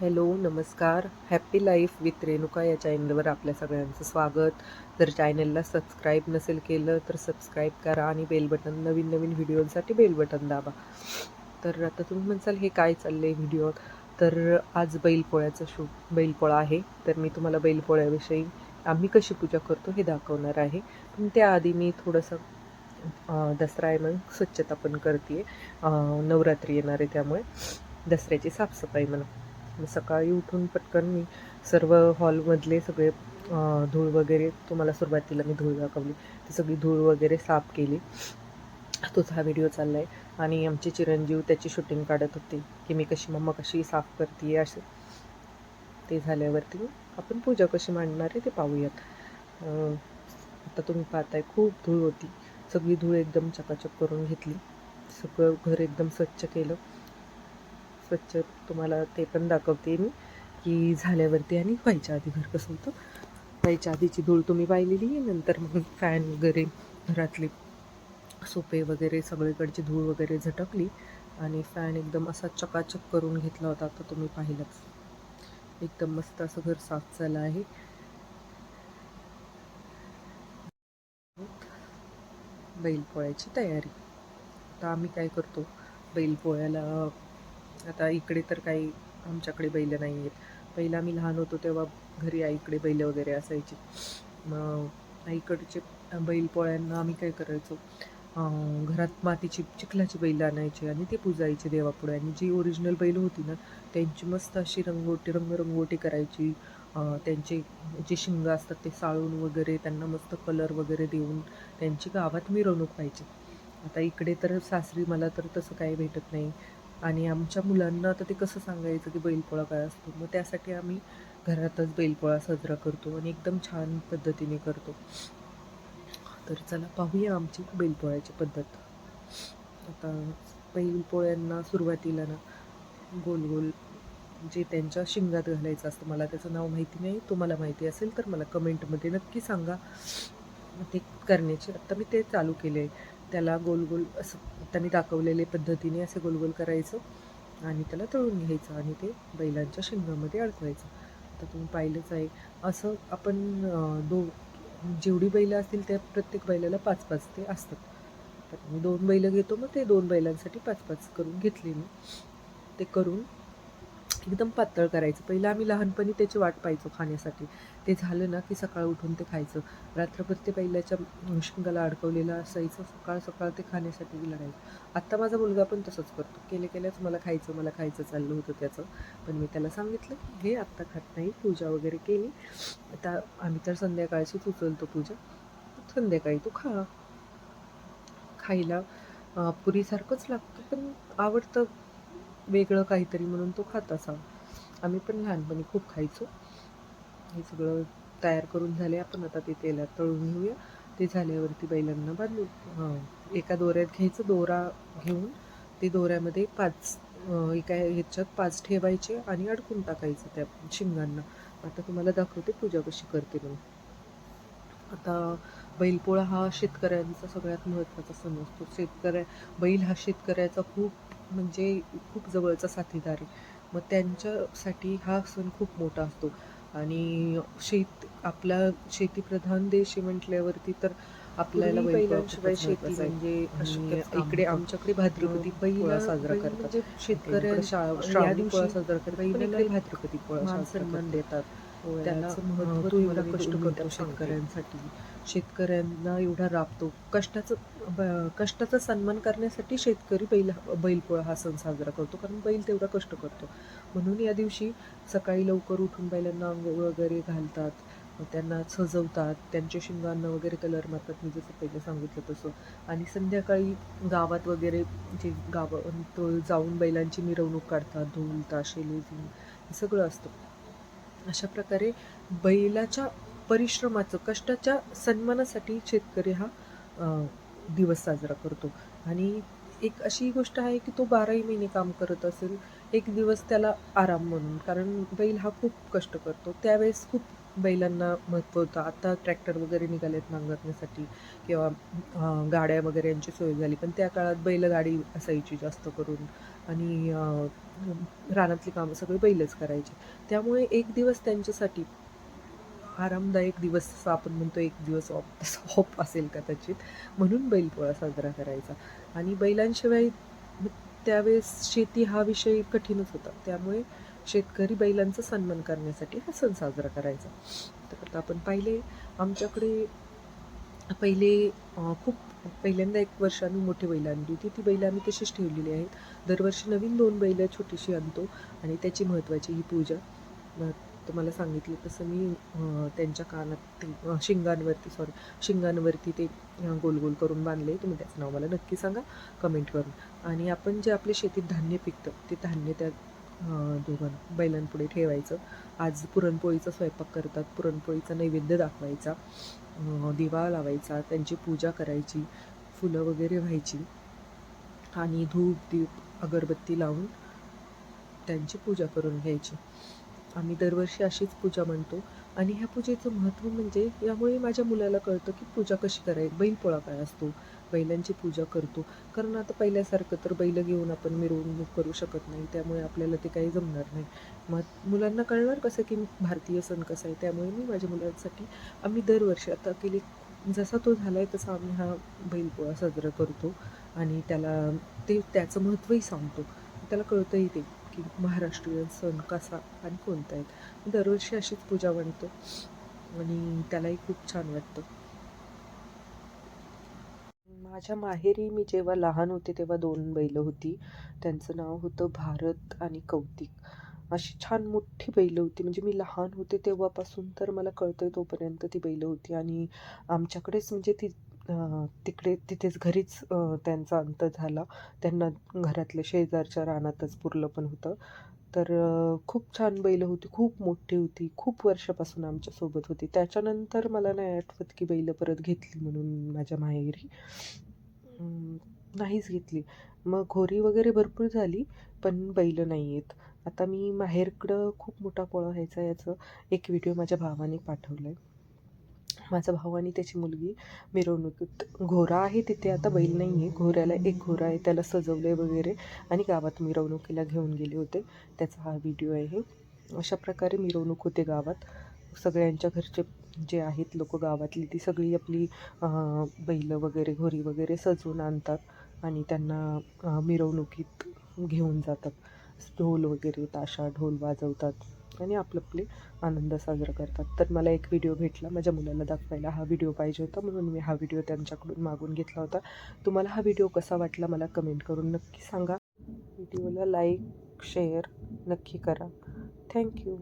Hello नमस्कार. Happy life with Renuka या चॅनलवर आपल्या सगळ्यांचं स्वागत. जर चॅनलला सबस्क्राईब नसेल केलं तर सबस्क्राईब करा आणि बेल बटन नवीन नवीन व्हिडिओसाठी बेल बटन दाबा. तर आता तुम्ही म्हणसाल हे काय चाललं आहे व्हिडिओ? तर आज बैलपोळ्याचं शूट बैलपोळा आहे. तर मी तुम्हाला बैलपोळ्याविषयी आम्ही कशी पूजा करतो हे दाखवणार आहे. पण त्याआधी मी थोडंसं दसरा आहे मग स्वच्छता पण करते नवरात्री येणार आहे त्यामुळे दसऱ्याची साफसफाई म्हणून. सकाळी उठून पटकन मी सर्व हॉलमधले सगळे धूळ वगैरे तुम्हाला सुरुवातीला मी धूळ दाखवली. ती सगळी धूळ वगैरे साफ केली. तोच हा व्हिडिओ चालला आहे आणि आमचे चिरंजीव त्याची शूटिंग काढत होते की मी कशी मम्मा कशी साफ करते असे. ते झाल्यावरती आपण पूजा कशी मांडणार आहे ते पाहूयात. आता तुम्ही पाहताय खूप धूळ होती. सगळी धूळ एकदम चकाचक करून घेतली. सगळं घर एकदम स्वच्छ केलं. स्वच्छ तुम्हाला ते पण दाखवते मी की झाल्यावरती आणि व्हायच्या आधी घर कसं होतं. व्हायच्या आधीची धूळ तुम्ही पाहिलेली आहे नंतर मग फॅन वगैरे घरातले सोपे वगैरे सगळीकडची धूळ वगैरे झटकली आणि फॅन एकदम असा चकाचक करून घेतला होता तर तुम्ही पाहिलंच. एकदम मस्त असं घर साफ झालं आहे. बैलपोळ्याची तयारी. आता आम्ही काय करतो? बैलपोळ्याला आता इकडे तर काही आमच्याकडे बैल नाही आहेत. पहिलं आम्ही लहान होतो तेव्हा घरी आईकडे बैल वगैरे असायची. मग आईकडचे बैलपोळ्यांना आम्ही काय करायचो? घरात मातीची चिखलाची बैल आणायची आणि ते पुजायचे देवापुढे. आणि जी ओरिजिनल बैल होती ना त्यांची मस्त अशी रंगोटी रंगरंगोटी करायची. त्यांचे जे शिंग असतात ते साळून वगैरे त्यांना मस्त कलर वगैरे देऊन त्यांची गावात मिरवणूक व्हायची. आता इकडे तर सासरी मला तर तसं काही भेटत नाही. आणि आमच्या मुलांना तर ते कसं सांगायचं की बैलपोळा काय असतो? मग त्यासाठी आम्ही घरातच बैलपोळा साजरा करतो आणि एकदम छान पद्धतीने करतो. तर चला पाहूया आमची बैलपोळ्याची पद्धत. आता बैलपोळ्यांना सुरुवातीला ना गोल गोल जे त्यांच्या शिंगात घालायचं असतं मला त्याचं नाव माहिती नाही. तुम्हाला माहिती असेल तर मला कमेंटमध्ये नक्की सांगा. ते करण्याची आत्ता मी ते चालू केले आहे त्याला गोल गोल असं त्यांनी दाखवलेले पद्धतीने असे गोल गोल करायचं आणि त्याला तळून घ्यायचं आणि ते बैलांच्या शिंगामध्ये अडकवायचं. आता तुम्ही पाहिलंच आहे. असं आपण दो जेवढी बैलं असतील त्या प्रत्येक बैलाला पाच पाच ते असतात. तर मी दोन बैलं घेतो मग ते दोन बैलांसाठी पाच पाच करून घेतले मी. ते करून एकदम पातळ करायचं. पहिलं आम्ही लहानपणी त्याची वाट पाहायचो खाण्यासाठी. ते झालं ना की सकाळ उठून ते खायचं. रात्रभर ते पहिल्याच्या शिंगाला अडकवलेलं असायचं. सकाळ सकाळ ते खाण्यासाठी लढायचं. आत्ता माझा मुलगा पण तसंच करतो. केले केल्याच मला खायचं मला खायचं चाललं होतं त्याचं. पण मी त्याला सांगितलं की हे आत्ता खात नाही. पूजा वगैरे केली. आता आम्ही तर संध्याकाळचीच उचलतो पूजा. संध्याकाळी तू खा. खायला पुरीसारखंच लागतं. पण आवडतं वेगळं काहीतरी म्हणून तो खात असावा. आम्ही पण लहानपणी खूप खायचो. हे सगळं तयार करून झाले. आपण आता ते तेलात तळून घेऊया. ते झाल्यावरती बैलांना बांधू. एका दोऱ्यात घ्यायचं दोरा घेऊन ते दोऱ्यामध्ये पाच एका ह्याच्यात पाच ठेवायचे आणि अडकून टाकायचं त्या शिंगांना आता तुम्हाला दाखवते पूजा कशी करते म्हणून. आता बैलपोळा हा शेतकऱ्यांचा सगळ्यात महत्त्वाचा सण असतो शेतकऱ्या बैल हा शेतकऱ्याचा खूप म्हणजे खूप जवळचा साथीदार आहे मग त्यांच्यासाठी हा सण खूप मोठा असतो आणि शेत आपला शेतीप्रधान देश आहे म्हटल्यावरती तर आपल्याला बैलांशिवाय शेती. म्हणजे इकडे. आमच्याकडे भाद्रपदी बैल- पोळा साजरा करतात म्हणजे शेतकऱ्या पोळा साजरा करतात भाद्रपदी पोळा सन्मान करतात. देतात त्याला महत्त्व एवढा कष्ट करतो. शेतकऱ्यांसाठी. शेतकऱ्यांना एवढा राबतो. कष्टाचं कष्टाचा सन्मान करण्यासाठी शेतकरी बैल बैलपोळा हा सण साजरा करतो. कारण बैल तेवढा कष्ट करतो. म्हणून या दिवशी सकाळी लवकर उठून बैलांना अंघोळ वगैरे घालतात त्यांना सजवतात त्यांच्या शिंगांना वगैरे कलर मारतात. मी जसं पहिले सांगितलं तसं. आणि संध्याकाळी गावात वगैरे जे गावात जाऊन बैलांची मिरवणूक काढतात ढोल ताशे लेझिम हे सगळं असतं. अशा प्रकारे बैलाच्या परिश्रमाचं कष्टाच्या सन्मानासाठी शेतकरी हा दिवस साजरा करतो. आणि एक अशी गोष्ट आहे की तो बाराही महिने काम करत असेल एक दिवस त्याला आराम म्हणून. कारण बैल हा खूप कष्ट करतो. त्यावेळेस खूप बैलांना महत्त्व होतं. आता ट्रॅक्टर वगैरे निघालेत नांगरण्यासाठी किंवा गाड्या वगैरे यांची सोय झाली. पण त्या काळात बैलगाडी असायची जास्त करून. आणि रानातली कामं सगळी बैलच करायचे. त्यामुळे एक दिवस त्यांच्यासाठी आरामदायक दिवस जसं आपण म्हणतो एक दिवस ऑफ तसं ऑफ असेल कदाचित. म्हणून बैलपोळा साजरा करायचा. आणि बैलांशिवाय त्यावेळेस शेती हा विषय कठीणच होता. त्यामुळे शेतकरी बैलांचा सन्मान करण्यासाठी हा सण साजरा करायचा. तर आता आपण पाहिले आमच्याकडे पहिले खूप पहिल्यांदा एक वर्ष आम्ही मोठी बैल आणली होती. ती बैल आम्ही तशीच ठेवलेली आहेत. दरवर्षी नवीन दोन बैलं छोटीशी आणतो आणि त्याची महत्त्वाची ही पूजा. तुम्हाला सांगितलं तसं मी त्यांच्या कानात ते शिंगांवरती सॉरी शिंगांवरती ते गोल गोल करून बांधले. तुम्ही त्याचं नाव मला नक्की सांगा कमेंट करून आणि आपण जे आपल्या शेतीत धान्य पिकतं ते धान्य त्या दोघां बैलांपुढे ठेवायचं. आज पुरणपोळीचा स्वयंपाक करतात. पुरणपोळीचा नैवेद्य दाखवायचा. दिवा लावायचा. त्यांची पूजा करायची. फुलं वगैरे व्हायची. आणि धूप दीप अगरबत्ती लावून त्यांची पूजा करून घ्यायची. आम्ही दरवर्षी अशीच पूजा म्हणतो. आणि ह्या पूजेचं महत्त्व म्हणजे यामुळे माझ्या मुलाला कळतं की पूजा कशी करायची. बैलपोळा काय असतो? बैलांची पूजा करतो. कारण आता पहिल्यासारखं तर बैल घेऊन आपण मिरवणूक करू शकत नाही. त्यामुळे आपल्याला ते काही जमणार नाही. मग मुलांना कळणार कसं की भारतीय सण कसा आहे? त्यामुळे मी माझ्या मुलांसाठी आम्ही दरवर्षी आता केली जसा तो झाला आहे तसा आम्ही हा बैलपोळा साजरा करतो. आणि त्याला ते त्याचं महत्त्वही सांगतो. त्याला कळतंही ते. की महाराष्ट्रीयन सण कसा आणि कोणता आहे? दरवर्षी अशीच पूजा म्हणतो आणि त्यालाही खूप छान वाटतं. माझ्या माहेरी मी जेव्हा लहान होते तेव्हा दोन बैलं होती. त्यांचं नाव होतं भारत आणि कौतिक. अशी छान मोठी बैलं होती. म्हणजे मी लहान होते तेव्हापासून तर मला कळतं तोपर्यंत ती बैलं होती. आणि आमच्याकडेच म्हणजे ती तिकडे तिथेच घरीच त्यांचा अंत झाला. त्यांना घरातल्या शेजारच्या रानातच पुरलं पण होतं. तर खूप छान बैलं होती खूप मोठी होती खूप वर्षापासून आमच्यासोबत होती. त्याच्यानंतर मला नाही आठवत की बैलं परत घेतली म्हणून माझ्या माहेरी. नाहीच घेतली. मग घोरी वगैरे भरपूर झाली पण बैलं नाही आहेत आता मी माहेरकडं खूप मोठा पोळा व्हायचा याचं एक व्हिडिओ माझ्या भावाने पाठवला आहे माझा भाऊ आणि त्याची मुलगी मिरवणुकीत घोरा आहे. तिथे आता बैल नाही आहे घोऱ्याला एक घोरा आहे. त्याला सजवले वगैरे. आणि गावात मिरवणुकीला घेऊन गेले होते. त्याचा हा व्हिडिओ आहे. अशा प्रकारे मिरवणूक होते गावात. सगळ्यांच्या घरचे जे आहेत लोक गावातली ती सगळी आपली बैल बैलं वगैरे घोरी वगैरे सजवून आणतात. आणि त्यांना मिरवणुकीत घेऊन जातात. ढोल वगैरे ताशा ढोल वाजवतात. आणि आपलं आपले आनंद साजरा करतात. तर मला एक व्हिडिओ भेटला. माझ्या मुलाला दाखवायला हा व्हिडिओ पाहिजे होता. म्हणून मी हा व्हिडिओ त्यांच्याकडून मागून घेतला होता. तुम्हाला हा व्हिडिओ कसा वाटला मला कमेंट करून नक्की सांगा. व्हिडिओला लाईक शेअर नक्की करा. थँक्यू